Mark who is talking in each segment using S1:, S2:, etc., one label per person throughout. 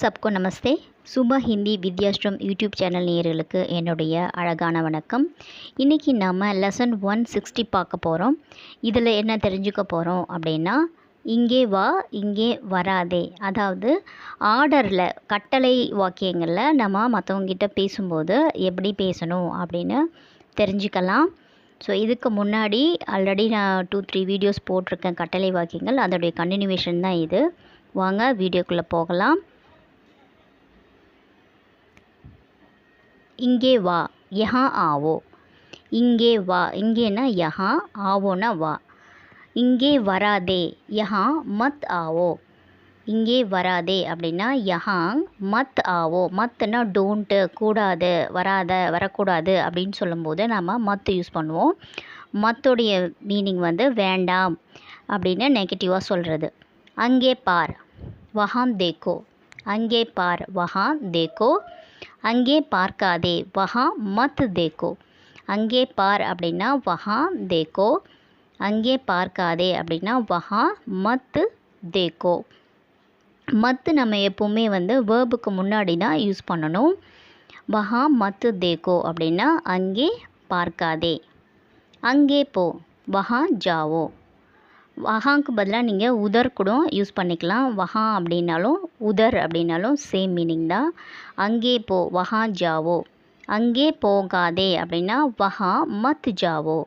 S1: சப்கோ நமஸ்தே. Subha Hindi Vidyashram YouTube channel நேயர்களுக்கு என்னுடைய அழகான வணக்கம். இன்றைக்கி நாம் லெசன் ஒன் சிக்ஸ்டி பார்க்க போகிறோம் இதில் என்ன தெரிஞ்சுக்க போகிறோம் அப்படின்னா இங்கே வா இங்கே வராதே. அதாவது ஆர்டரில் கட்டளை வாக்கியங்களில் நம்ம மற்றவங்கிட்ட பேசும்போது எப்படி பேசணும் அப்படின்னு தெரிஞ்சுக்கலாம். ஸோ இதுக்கு முன்னாடி ஆல்ரெடி நான் டூ த்ரீ வீடியோஸ் போட்டிருக்கேன் கட்டளை வாக்கியங்கள். அதோடைய கண்டினியூவேஷன் தான் இது. வாங்க வீடியோக்குள்ளே போகலாம். இங்கே வா யஹா ஆவோ. இங்கே வா இங்கேனா யஹா ஆவோனா வா. இங்கே வராதே யஹா மத் ஆவோ. இங்கே வராதே அப்படின்னா யஹாங் மத் ஆவோ. மத்னா டோன்ட்டு கூடாது வராத வரக்கூடாது அப்படின்னு சொல்லும்போது நம்ம மத் யூஸ் பண்ணுவோம். மத்தோடைய மீனிங் வந்து வேண்டாம் அப்படின்னு நெகட்டிவாக சொல்கிறது அங்கே பார் வஹாம் தேக்கோ. அங்கே பார் வஹாம் தேக்கோ. அங்கே பார்க்காதே வஹா மத் தேக்கோ அங்கே பார் அப்படின்னா வஹா தேக்கோ அங்கே பார்க்காதே அப்படின்னா வஹா மத் தேக்கோ மத்து நம்ம எப்போவுமே வந்து வேர்புக்கு முன்னாடி தான் யூஸ் பண்ணணும். வஹா மத்து தேக்கோ அப்படின்னா அங்கே பார்க்காதே. அங்கே போ வஹா ஜாவோ. வஹாக்கு பதிலாக நீங்கள் உதர் கூட யூஸ் பண்ணிக்கலாம். வஹா அப்படின்னாலும் உதர் அப்படின்னாலும் சேம் மீனிங் தான். அங்கே போ வஹா ஜாவோ. அங்கே போகாதே அப்படின்னா வஹா மத் ஜாவோ.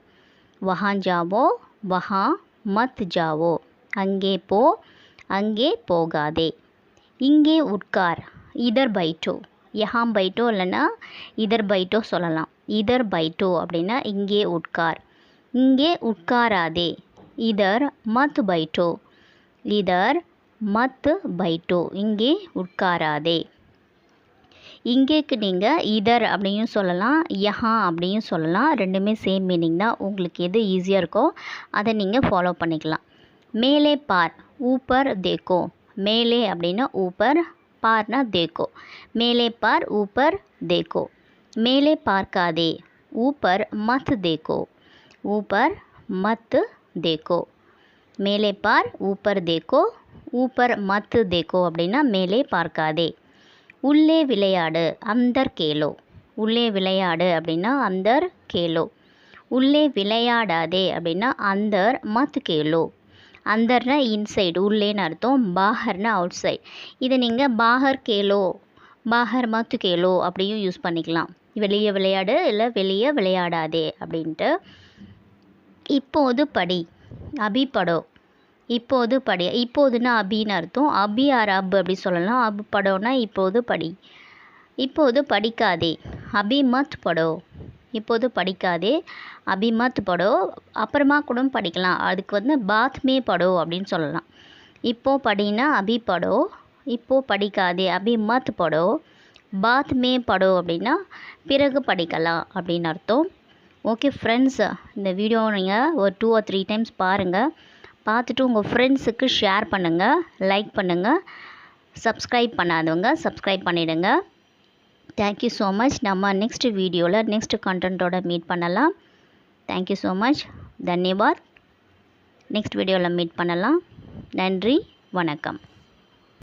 S1: வஹா ஜாவோ வஹா மத் ஜாவோ. அங்கே போ அங்கே போகாதே. இங்கே உட்கார் இதர் பைட்டோ. யஹாம் பைட்டோ இல்லைன்னா இதர் பைட்டோ சொல்லலாம். இதர் பைட்டோ அப்படின்னா இங்கே உட்கார். இங்கே உட்காராதே. இதர் மத் பைட்டோ. இதர் மத் பைட்டோ. இங்கே உட்காராதே. இங்கேக்கு நீங்கள் இதர் அப்படியும் சொல்லலாம் யஹா அப்படியும் சொல்லலாம். ரெண்டுமே சேம் மீனிங் தான். உங்களுக்கு எது ஈஸியாக இருக்கோ அதை நீங்கள் ஃபாலோ பண்ணிக்கலாம். மேலே பார் ஊப்பர் தேக்கோ. மேலே அப்படின்னா ஊப்பர் பார்னா தேக்கோ. மேலே பார் ஊப்பர் தேக்கோ. மேலே பார்க்காதே ஊப்பர் மத் தேக்கோ. ஊப்பர் மத் தேக்கோ. மேலே பார் ஊப்பர் தேக்கோ. ஊப்பர் மத்து தேக்கோ அப்படின்னா மேலே பார்க்காதே. உள்ளே விளையாடு அந்தர் கேலோ. உள்ளே விளையாடு அப்படின்னா அந்தர் கேலோ. உள்ளே விளையாடாதே அப்படின்னா அந்தர் மத் கேலோ. அந்தர்னா இன்சைடு உள்ளேன்னு அர்த்தம் பாகர்னா அவுட் சைட் இதை நீங்கள் பாகர் கேலோ பாகர் மத்து கேலோ அப்படியும் யூஸ் பண்ணிக்கலாம். வெளியே விளையாடு இல்லை வெளியே விளையாடாதே அப்படின்ட்டு இப்போது படி. அபி படோ. இப்போது படி. இப்போதுன்னா அபின்னு அர்த்தம். அபி ஆர் அப் அப்படி சொல்லலாம். அப் படோனா இப்போது படி. இப்போது படிக்காதே. அபி மத் படோ. இப்போது படிக்காதே. அபி மத் படோ. அப்புறமா கூட படிக்கலாம். அதுக்கு வந்து பாத்மே படோ அப்படின்னு சொல்லலாம். இப்போ படினா அபி படோ. இப்போ படிக்காதே. அபி மத் படோ. பாத்மே படோ அப்படின்னா பிறகு படிக்கலாம் அப்படின்னு அர்த்தம். ஓகே ஃப்ரெண்ட்ஸ் இந்த வீடியோ நீங்கள் ஒரு டூ ஆர் த்ரீ டைம்ஸ் பாருங்கள் பார்த்துட்டு உங்கள் ஃப்ரெண்ட்ஸுக்கு ஷேர் பண்ணுங்கள் லைக் பண்ணுங்கள் சப்ஸ்கிரைப் பண்ணாதவங்க சப்ஸ்கிரைப் பண்ணிவிடுங்க தேங்க்யூ ஸோ மச் நம்ம நெக்ஸ்ட் வீடியோவில் நெக்ஸ்ட் கண்டென்ட்டோட மீட் பண்ணலாம். தேங்க்யூ ஸோ மச் தன்யவாத் நெக்ஸ்ட் வீடியோவில் மீட் பண்ணலாம். நன்றி வணக்கம்.